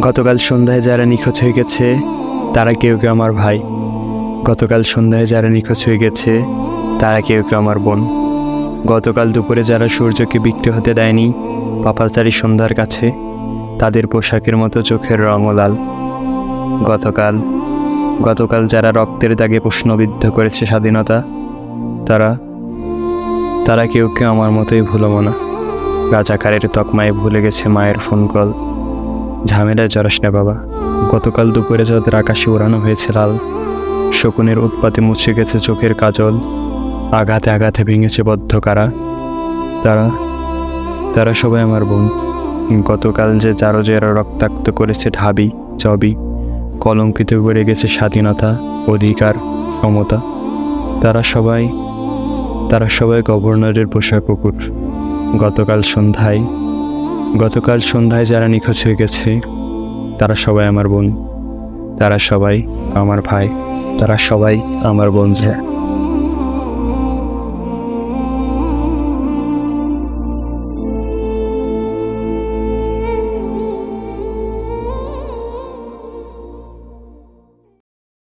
গতকাল সন্ধ্যায় যারা নিখোঁজ হয়ে গেছে, তারা কেউ কেউ আমার ভাই। গতকাল সন্ধ্যায় যারা নিখোঁজ হয়ে গেছে, তারা কেউ কেউ আমার বোন। গতকাল দুপুরে যারা সূর্যকে বিক্রি হতে দেয়নি, পাপাচারী সন্ধ্যার কাছে, তাদের পোশাকের মতো চোখের রঙও লাল। গতকাল গতকাল যারা রক্তের দাগে প্রশ্নবিদ্ধ করেছে স্বাধীনতা, তারা তারা কেউ কেউ আমার মতোই ভুলো মনা রাজাকারের তকমায় ভুলে গেছে মায়ের ফোন কল। ঝামেলায় জড়াস না বাবা। গতকাল দুপুরে যাদের আকাশে ওড়ানো হয়েছে লাল, শকুনের উৎপাতে মুছে গেছে চোখের কাজল, আঘাতে আঘাতে ভেঙেছে বদ্ধ কারা। তারা তারা সবাই আমার বোন। গতকাল যে যারো যারা রক্তাক্ত করেছে ঢাবি চবি কলঙ্কিত করে গেছে স্বাধীনতা, অধিকার, সমতা। তারা সবাই তারা সবাই গভর্নরের পোষা কুকুর। গতকাল সন্ধ্যায় গতকাল সন্ধ্যায় যারা নিখোঁজ হয়ে গেছে, তারা সবাই আমার বোন, তারা সবাই আমার ভাই, তারা সবাই আমার বন্ধু।